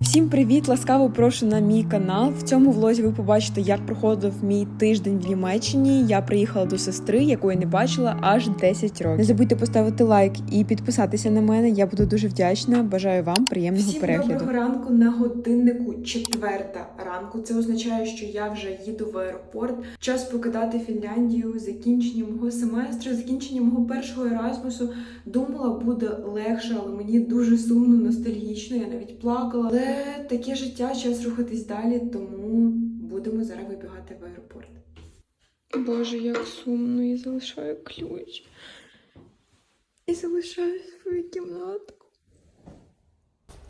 Всім привіт! Ласкаво прошу на мій канал. В цьому влозі ви побачите, як проходив мій тиждень в Німеччині. Я приїхала до сестри, яку я не бачила аж 10 років. Не забудьте поставити лайк і підписатися на мене. Я буду дуже вдячна. Бажаю вам приємного Всім перегляду. доброго ранку на годиннику четверта ранку. Це означає, що я вже їду в аеропорт. Час покидати Фінляндію, закінчення мого семестру, закінчення мого першого ерасмусу. Думала, буде легше, але мені дуже сумно, ностальгічно. Я навіть плакала. Але таке життя, час рухатись далі, тому будемо зараз вибігати в аеропорт. Боже, як сумно, я залишаю ключ. І залишаю свою кімнатку.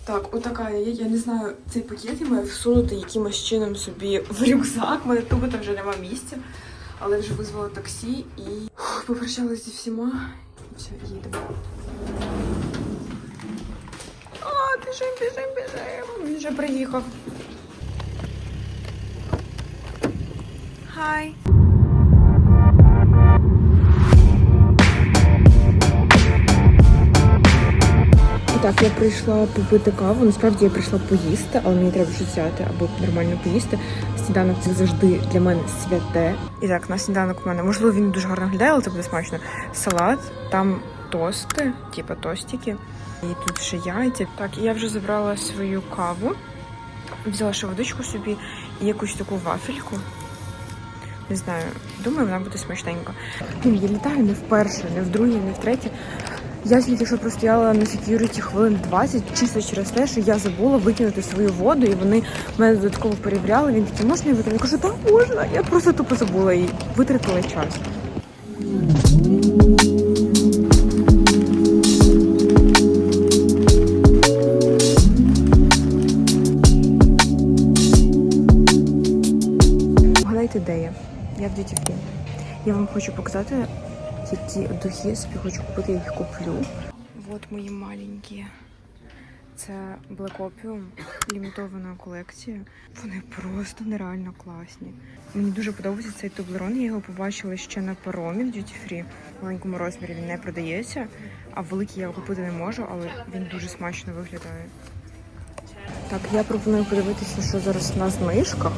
Так, отака я. Я не знаю, цей пакет я маю всунути якимось чином собі в рюкзак. У мене тупо там вже нема місця. Але вже визвала таксі і попрощалася зі всіма. І все, їдемо. Біжим, біжим, біжим. Він вже приїхав. Хай. Так, я прийшла попити каву. Насправді я прийшла поїсти, але мені треба щось взяти або нормально поїсти. Сніданок це завжди для мене святе. І так, на сніданок у мене можливо він дуже гарно глядає, але це буде смачно. Салат, там тости, типа тостики. І тут ще яйця. Так, я вже забрала свою каву, взяла ще водичку собі і якусь таку вафельку. Не знаю, думаю, вона буде смачненька. Я літаю не вперше, не вдруге, не втретє. Я тільки що простояла на секюріті хвилин 20, чисто через те, що я забула викинути свою воду, і вони мене додатково перевіряли. Він такий, можна я викину? Я кажу, так, можна. Я просто тупо забула і витратила час. Free. Я вам хочу показати, які духи я собі хочу купити, я їх куплю. От мої маленькі. Це Black Opium, лімітована колекція. Вони просто нереально класні. Мені дуже подобається цей тублерон. Я його побачила ще на паромі в Duty Free. В маленькому розмірі він не продається, а великий я його купити не можу, але він дуже смачно виглядає. Так, я пропоную подивитися, що зараз на знижках.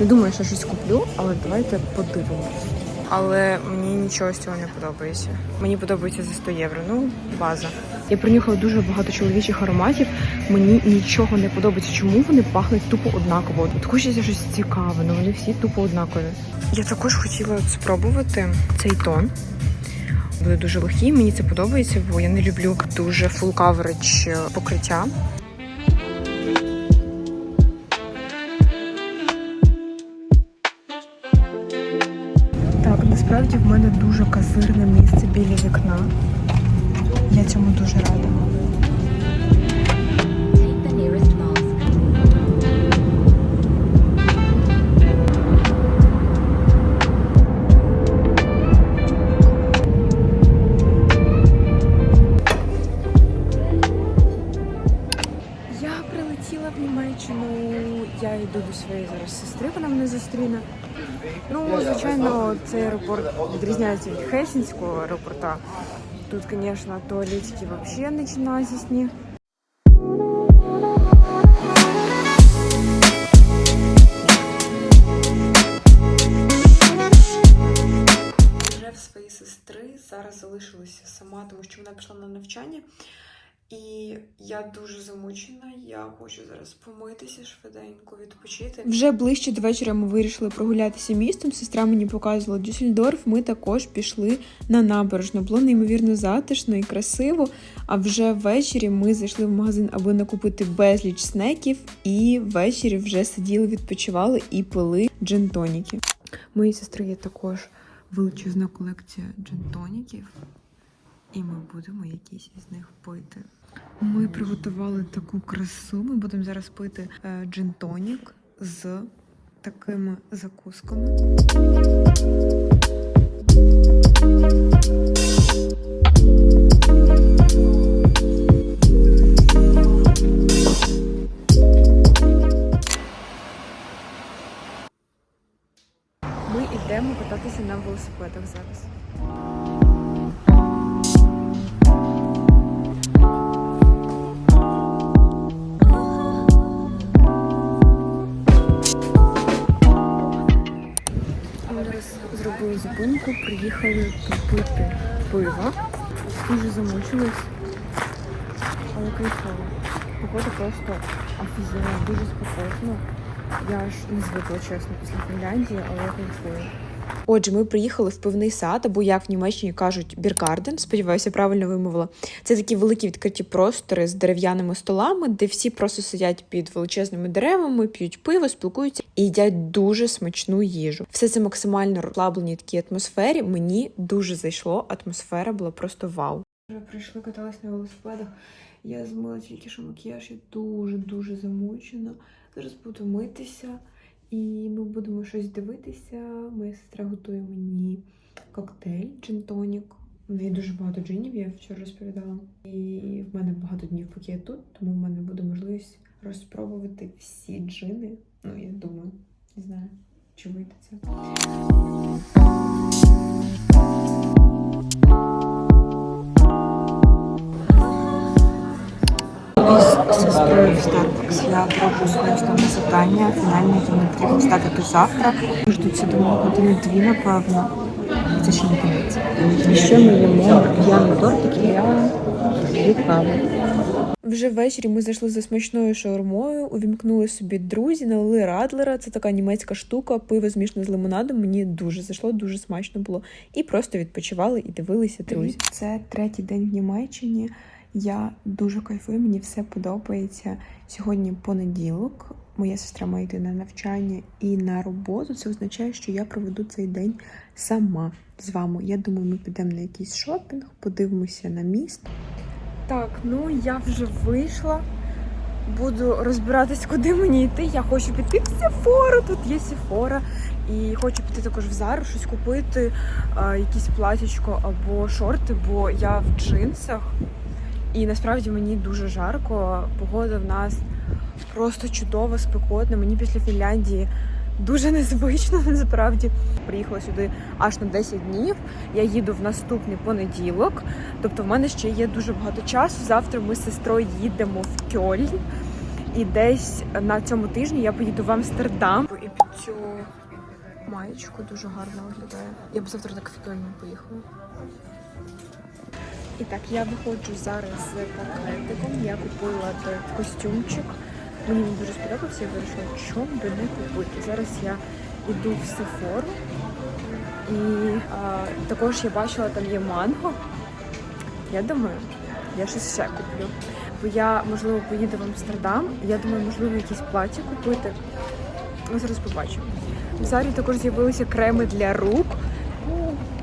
Не думаю, що щось куплю, але давайте подивимось. Але мені нічого з цього не подобається. Мені подобається за 100 євро. Ну, база. Я принюхала дуже багато чоловічих ароматів. Мені нічого не подобається. Чому вони пахнуть тупо однаково? От хочеться щось цікаве, але вони всі тупо однакові. Я також хотіла спробувати цей тон. Буде дуже легкий, мені це подобається, бо я не люблю дуже coverage покриття. В мене дуже казирне місце біля вікна. Я цьому дуже відрізняється Хельсинского аэропорта. Тут, конечно, туалетики взагалі с них. Вже в своїй сестри зараз залишилася сама, тому що вона пішла на навчання. І я дуже замучена. Я хочу зараз помитися швиденько, відпочити. Вже ближче до вечора ми вирішили прогулятися містом. Сестра мені показувала Дюссельдорф. Ми також пішли на набережну. Було неймовірно затишно і красиво. А вже ввечері ми зайшли в магазин, аби накупити безліч снеків. І ввечері вже сиділи, відпочивали і пили джин-тоніки. Моїй сестри є також величезна колекція джин-тоніків. І ми будемо якісь із них пити. Ми приготували таку красу. Ми будемо зараз пити е, джин-тонік з такими закусками. Ми йдемо кататися на велосипедах зараз. Зупинку, приїхали попити пиво. Дуже замучилась, але кайфово. Погода просто офігенна, дуже спокійно. Я ж не звикла, чесно, після Фінляндії, але я кайфую. Отже, ми приїхали в пивний сад, або як в Німеччині кажуть, біргарден, сподіваюся, правильно вимовила. Це такі великі відкриті простори з дерев'яними столами, де всі просто сидять під величезними деревами, п'ють пиво, спілкуються і їдять дуже смачну їжу. Все це максимально розслабленій такій атмосфері. Мені дуже зайшло. Атмосфера була просто вау. Вже прийшли, каталась на велосипедах. Я змила тільки що макіяж, я дуже дуже замучена. Зараз буду митися. І ми будемо щось дивитися. Моя сестра готує мені коктейль, джин-тонік. У неї дуже багато джинів, я вчора розповідала. І в мене багато днів, поки я тут, тому в мене буде можливість розпробувати всі джини. Ну, я думаю, не знаю, чи вийде це. З сестрою в Starbucks я роблю своє основне завдання. Фінальне яке мені потрібно ставити завтра. Ждуться думаю, години дві, напевно. Це ще не кінець. І ще ми їмо п'яний тортик і я каву. Вже ввечері ми зайшли за смачною шаурмою, увімкнули собі друзі, налили радлера. Це така німецька штука, пиво змішане з лимонадом. Мені дуже зайшло, дуже смачно було. І просто відпочивали і дивилися друзі. Це третій день в Німеччині. Я дуже кайфую, мені все подобається. Сьогодні понеділок. Моя сестра має йти на навчання і на роботу. Це означає, що я проведу цей день сама з вами. Я думаю, ми підемо на якийсь шопінг, подивимося на міст. Так, ну я вже вийшла. Буду розбиратись, куди мені йти. Я хочу піти в Сефору. Тут є Сефора. І хочу піти також в Зару, щось купити, якісь платічко або шорти, бо я в джинсах. І насправді мені дуже жарко. Погода в нас просто чудова, спекотна. Мені після Фінляндії дуже незвично насправді. Приїхала сюди аж на 10 днів. Я їду в наступний понеділок. Тобто в мене ще є дуже багато часу. Завтра ми з сестрою їдемо в Кьольн. І десь на цьому тижні я поїду в Амстердам. І під цю маєчку дуже гарно виглядає. Я б завтра так в Кьольн поїхала. І так, я виходжу зараз з пакетиком. Я купила той костюмчик. Мені він дуже сподобався, я вирішила, чому би не купити. Зараз я йду в Сефору. І а, також я бачила, там є манго. Я думаю, я щось ще куплю. Бо я, можливо, поїду в Амстердам. Я думаю, можливо, якісь платі купити. Ми зараз побачимо. В залі також з'явилися креми для рук.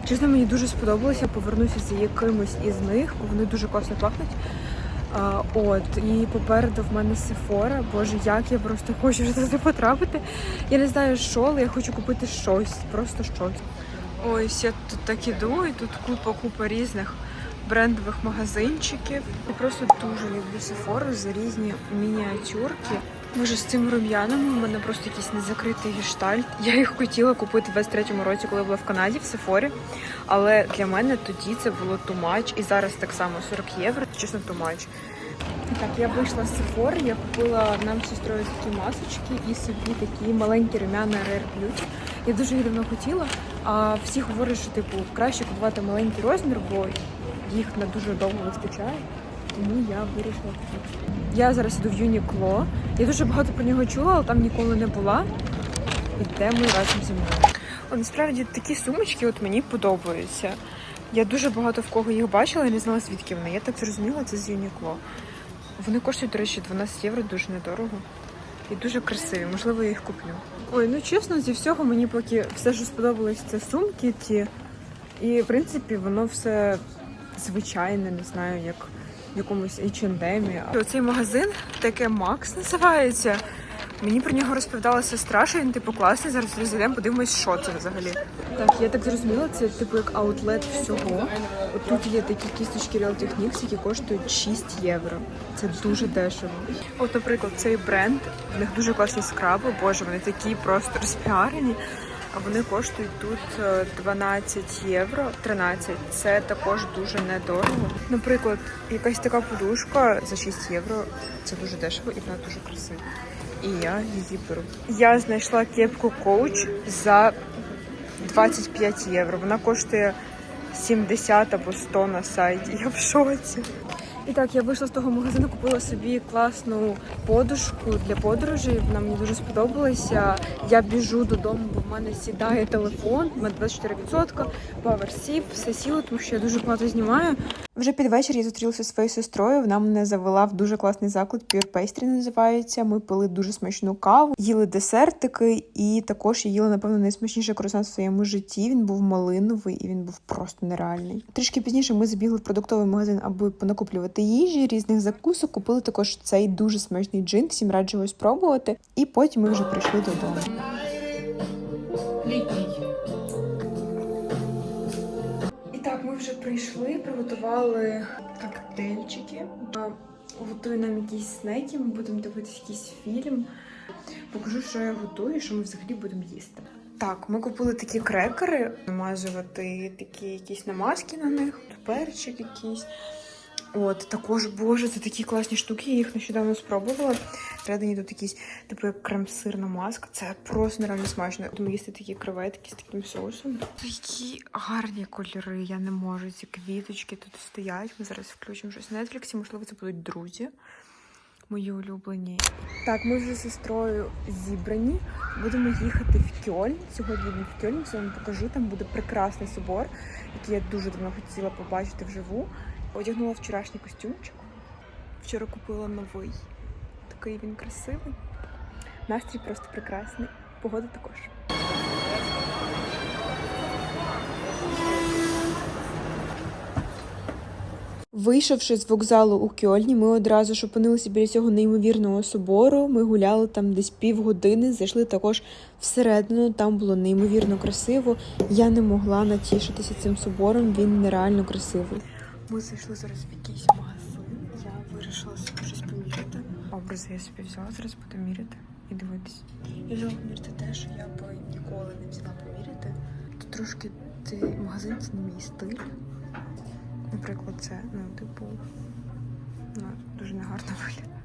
Чесно, мені дуже сподобалося. Повернуся за якимось із них, бо вони дуже класно пахнуть. А, от, і попереду в мене Сефора. Боже, як я просто хочу туди потрапити. Я не знаю, що, але я хочу купити щось, просто щось. Ось я тут так іду, і тут купа-купа різних брендових магазинчиків. Я просто дуже люблю Сефору за різні мініатюрки. Може, з цим рум'янами у мене просто якийсь незакритий гештальт. Я їх хотіла купити в 23-му році, коли була в Канаді в Сефорі. Але для мене тоді це було much. І зараз так само 40 євро, чесно, much. Так, я вийшла з Сефори, я купила нам з сестрою такі масочки і собі такі маленькі рум'яна Rare Beauty. Я дуже їх давно хотіла. А всі говорять, що типу краще купувати маленький розмір, бо їх на дуже довго вистачає. Тому я вирішила купити. Я зараз іду в Юнікло. Я дуже багато про нього чула, але там ніколи не була. Ідемо разом зі мною. О, насправді такі сумочки от мені подобаються. Я дуже багато в кого їх бачила і не знала, звідки вони. Я так зрозуміла, це з Юнікло. Вони коштують, до речі, 12 євро, дуже недорого. І дуже красиві, можливо, я їх куплю. Ой, ну чесно, зі всього мені поки все, що сподобалось, це сумки ті. І в принципі воно все звичайне, не знаю, як в якомусь H&M. Оцей магазин таке Макс називається. Мені про нього розповідала сестра, що він типу класний. Зараз розійдемо, подивимось, що це взагалі. Так, я так зрозуміла, це типу як аутлет всього. От тут є такі кісточки Real Techniques, які коштують 6 євро. Це дуже дешево. От, наприклад, цей бренд, в них дуже класні скраби, боже, вони такі просто розпіарені. Вони коштують тут е, 12 євро, 13. Це також дуже недорого. Наприклад, якась така подушка за 6 євро. Це дуже дешево і вона дуже красива. І я її беру. Я знайшла кепку коуч за 25 євро. Вона коштує 70 або 100 на сайті. Я в шоці. І так, я вийшла з того магазину, купила собі класну подушку для подорожей. Вона мені дуже сподобалася. Я біжу додому, бо в мене сідає телефон, у мене 24%, павер сів, все сіло, тому що я дуже багато знімаю. Вже під вечір я зустрілася зі своєю сестрою. Вона мене завела в дуже класний заклад. Pastry називається. Ми пили дуже смачну каву, їли десертики, і також я їла, напевно, найсмачніший круасан в своєму житті. Він був малиновий і він був просто нереальний. Трішки пізніше ми забігли в продуктовий магазин, аби понакуплювати їжі, різних закусок. Купили також цей дуже смачний джин. Всім раджу його спробувати. І потім ми вже прийшли додому. Вже прийшли, приготували коктейльчики. Готую нам якісь снеки, ми будемо дивитися якийсь фільм. Покажу, що я готую, що ми взагалі будемо їсти. Так, ми купили такі крекери, намазувати такі якісь намазки на них, перчик якийсь. От, також, боже, це такі класні штуки, я їх нещодавно спробувала. Всередині тут якийсь, типу, як крем-сирна маска. Це просто нереально смачно. Будемо їсти такі креветки з таким соусом. Які гарні кольори, я не можу. Ці квіточки тут стоять. Ми зараз включимо щось на Netflix, можливо, це будуть друзі. Мої улюблені. Так, ми вже з сестрою зібрані. Будемо їхати в Кьольн. Сьогодні в Кьольн, все вам покажу. Там буде прекрасний собор, який я дуже давно хотіла побачити вживу. Одягнула вчорашній костюмчик. Вчора купила новий. Такий він красивий. Настрій просто прекрасний. Погода також. Вийшовши з вокзалу у Кьольні, ми одразу ж опинилися біля цього неймовірного собору. Ми гуляли там десь півгодини, зайшли також всередину. Там було неймовірно красиво. Я не могла натішитися цим собором. Він нереально красивий. Ми зайшли зараз в якийсь магазин. Я вирішила собі щось поміряти. Образи я собі взяла, зараз буду міряти і дивитись. Я взяла поміряти те, що я би ніколи не взяла поміряти. Тут трошки цей магазин це не мій стиль. Наприклад, це, ну, типу, ну, дуже негарно виглядає.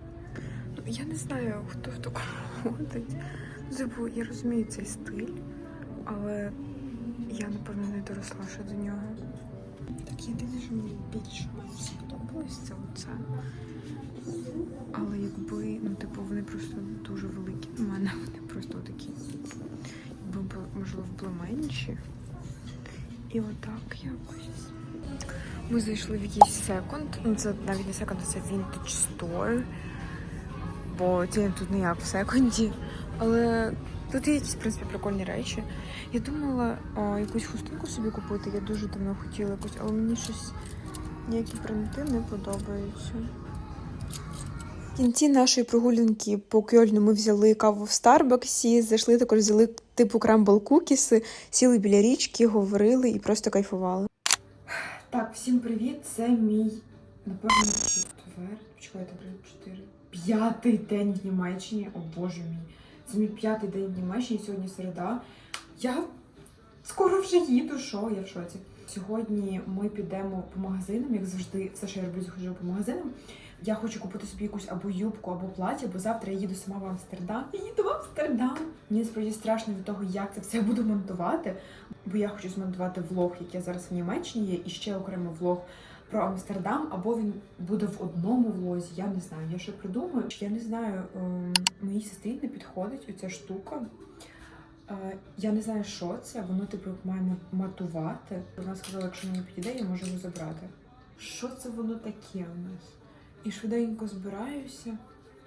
Ну, я не знаю, хто в такому ходить. Типу, я розумію цей стиль, але я, напевно, не доросла ще до нього. Так, єдине, що мені більше мені сподобалось, це оце. Але якби, ну, типу, вони просто дуже великі. У мене вони просто такі. Якби, можливо, були менші. І отак якось. Ми зайшли в якийсь секонд. Ну, це навіть не секонд, це vintage store. Бо це тут не як в секонді. Але тут є якісь, в принципі, прикольні речі. Я думала о, якусь хустинку собі купити. Я дуже давно хотіла якусь, але мені щось ніякі принти не подобаються. В кінці нашої прогулянки по Кьольну ми взяли каву в Старбаксі, зайшли також взяли типу крамбл кукіси, сіли біля річки, говорили і просто кайфували. Так, всім привіт. Це мій, напевно, четвер. Почекайте. П'ятий день в Німеччині. О боже мій. Це мій п'ятий день в Німеччині, сьогодні середа. Я скоро вже їду, що я в шоці. Сьогодні ми підемо по магазинам, як завжди, все, що я роблю, заходжу по магазинам. Я хочу купити собі якусь або юбку, або плаття, бо завтра я їду сама в Амстердам. Я їду в Амстердам. Мені справді страшно від того, як це все буду монтувати. Бо я хочу змонтувати влог, який зараз в Німеччині є, і ще окремо влог про Амстердам, або він буде в одному влозі. Я не знаю. Я ще придумаю. Я не знаю, ем, моїй сестрі не підходить оця штука. Е, Я не знаю, що це. Воно типу має матувати. Вона сказала, якщо мені підійде, я можу його забрати. Що це воно таке у нас? І швиденько збираюся.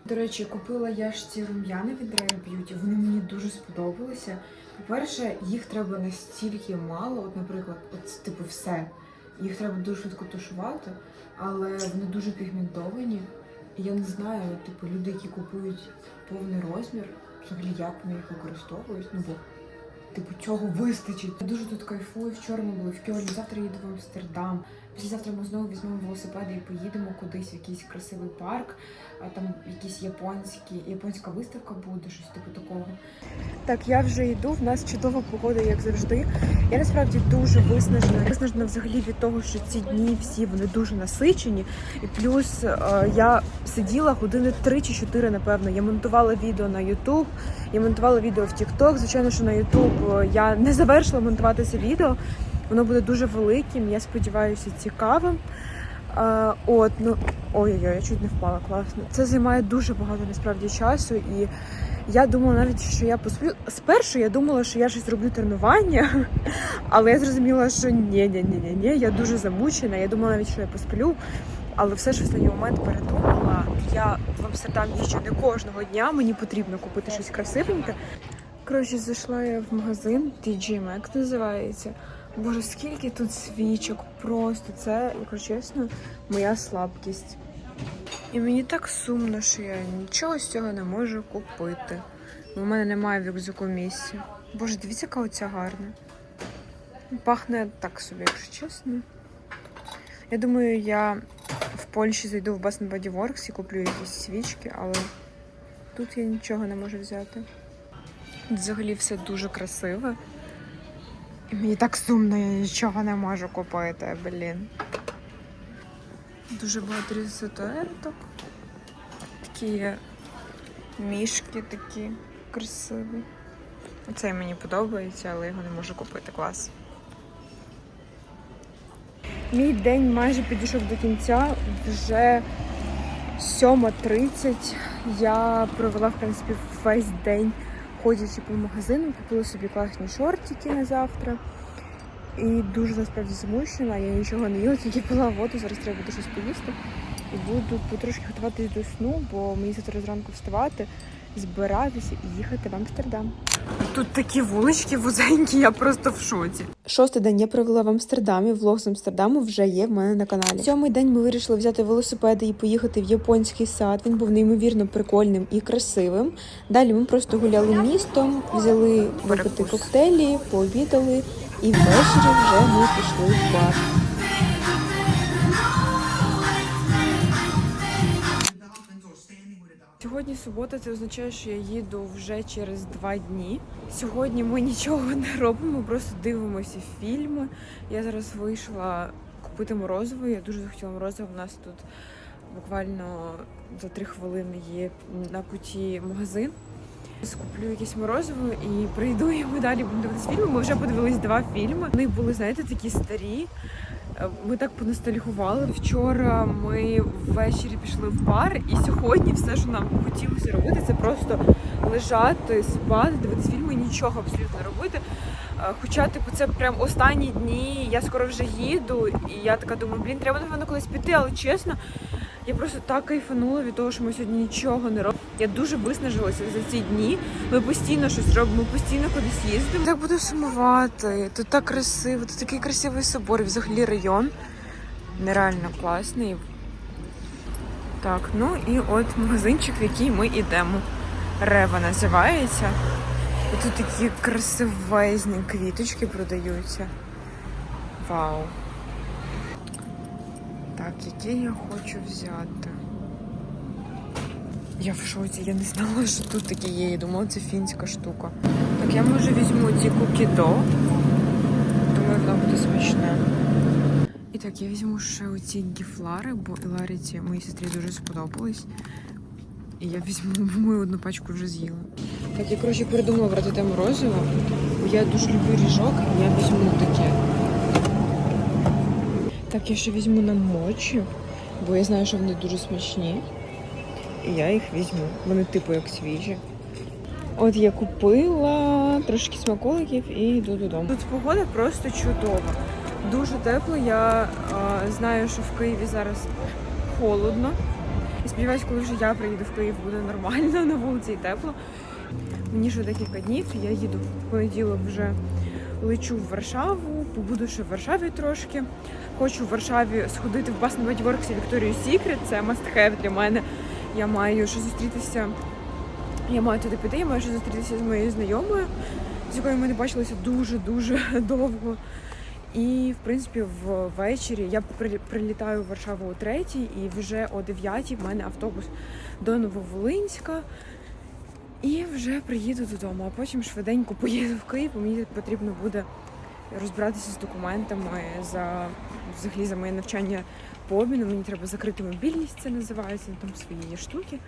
До речі, купила я ж ці рум'яни від Rare Beauty. Вони мені дуже сподобалися. По-перше, їх треба настільки мало, от, наприклад, от типу все. Їх треба дуже швидко тушувати, але вони дуже пігментовані. І я не знаю, типу, люди, які купують повний розмір, взагалі як вони їх використовують. Ну бо типу чого вистачить. Я дуже тут кайфую. Вчора ми були в Кьольні, завтра їду в Амстердам. Післязавтра ми знову візьмемо велосипеди і поїдемо кудись в якийсь красивий парк, а там якісь японські, японська виставка буде, щось типу такого. Так, я вже йду. В нас чудова погода, як завжди. Я насправді дуже виснажена. Виснажена взагалі від того, що ці дні всі вони дуже насичені. І плюс е, я сиділа години 3 чи 4, напевно. Я монтувала відео на YouTube, я монтувала відео в TikTok. Звичайно, що на YouTube е, я не завершила монтувати це відео. Воно буде дуже великим, я сподіваюся, цікавим. А, от, ну ой-ой-ой, я чуть не впала, класно. Це займає дуже багато насправді часу, і я думала навіть, що я посплю. Спершу я думала, що я щось зроблю тренування, але я зрозуміла, що ні, ні, ні, ні, ні, я дуже замучена. Я думала навіть, що я посплю. Але все ж в останній момент передумала. Я в Амстердам їжджу не кожного дня, мені потрібно купити щось красивеньке. Коротше, зайшла я в магазин, TJ Maxx називається. Боже, скільки тут свічок, просто це, якщо чесно, моя слабкість. І мені так сумно, що я нічого з цього не можу купити. У мене немає в рюкзаку місця. Боже, дивіться, яка оця гарна. Пахне так собі, якщо чесно. Я думаю, я в Польщі зайду в Bath Body Works і куплю якісь свічки, але тут я нічого не можу взяти. Взагалі все дуже красиве. І мені так сумно, я нічого не можу купити, блін. Дуже багато різотуерток. Такі мішки такі красиві. Оцей мені подобається, але його не можу купити. Клас. Мій день майже підійшов до кінця. Вже 7.30. Я провела, в принципі, весь день ходячи по магазину, купила собі класні шортики на завтра. І дуже насправді змушена. Я нічого не їла, тільки пила воду. Зараз треба буде щось поїсти. І буду потрошки готуватись до сну, бо мені завтра зранку вставати, збиратися і їхати в Амстердам. Тут такі вулички вузенькі, я просто в шоці. Шостий день я провела в Амстердамі. Влог з Амстердаму вже є в мене на каналі. Сьомий день ми вирішили взяти велосипеди і поїхати в японський сад. Він був неймовірно прикольним і красивим. Далі ми просто гуляли містом, взяли випити коктейлі, пообідали, і ввечері вже ми пішли в бар. Сьогодні субота, це означає, що я їду вже через два дні. Сьогодні ми нічого не робимо, просто дивимося фільми. Я зараз вийшла купити морозиво. Я дуже захотіла морозиво. У нас тут буквально за три хвилини є на путі магазин. Скуплю якесь морозиво і прийду, і ми далі будемо дивитися фільми. Ми вже подивились два фільми. Вони були, знаєте, такі старі. Ми так поностальгували. Вчора ми ввечері пішли в бар, і сьогодні все, що нам хотілося робити, це просто лежати, спати, дивитися фільми, нічого абсолютно робити. Е, Хоча, типу, це прям останні дні, я скоро вже їду, і я така думаю, блін, треба напевно колись піти, але чесно, я просто так кайфанула від того, що ми сьогодні нічого не робимо. Я дуже виснажилася за ці дні. Ми постійно щось робимо, постійно кудись їздимо. Так буду сумувати. Тут так красиво, тут такий красивий собор, взагалі район. Нереально класний. Так, ну і от магазинчик, в який ми йдемо. Рева називається. І тут такі красивезні квіточки продаються. Вау. Так, які я хочу взяти. Я в шоці, я не знала, що тут такі є. Я думала, це фінська штука. Так, я може візьму ці кукідо. Думаю, воно буде смачне. І так, я візьму ще оці гіфлари, бо Іларіці моїй сестрі дуже сподобались. І я візьму, бо ми одну пачку вже з'їла. Так, я коротше передумала брати те морозиво, я дуже люблю ріжок, і я візьму таке. Так, я ще візьму на мочі, бо я знаю, що вони дуже смачні. І я їх візьму. Вони типу як свіжі. От я купила трошки смаколиків і йду додому. Тут погода просто чудова. Дуже тепло. Я а, знаю, що в Києві зараз холодно. І сподіваюсь, коли вже я приїду в Київ, буде нормально на вулиці і тепло. Мені ще декілька днів. Я їду в понеділок вже лечу в Варшаву, побуду ще в Варшаві трошки. Хочу в Варшаві сходити в Bath Body Works і Victoria's Це have для мене. Я маю ще зустрітися. Я маю туди піти, я маю ще зустрітися з моєю знайомою, з якою ми не бачилися дуже-дуже довго. І, в принципі, ввечері я при- прилітаю в Варшаву о третій, і вже о 9 в мене автобус до Нововолинська. І вже приїду додому, а потім швиденько поїду в Київ, бо мені потрібно буде розбиратися з документами за взагалі за моє навчання по обміну. Мені треба закрити мобільність, це називається, там свої штуки.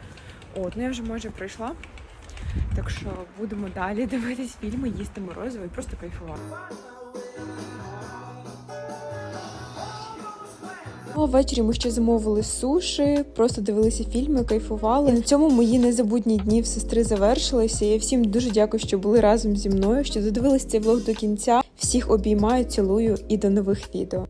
От, ну я вже майже пройшла. Так що будемо далі дивитись фільми, їсти морозиво і просто кайфувати. А ввечері ми ще замовили суші, просто дивилися фільми, кайфували. І на цьому мої незабутні дні в сестри завершилися. Я всім дуже дякую, що були разом зі мною, що додивились цей влог до кінця. Всіх обіймаю, цілую і до нових відео.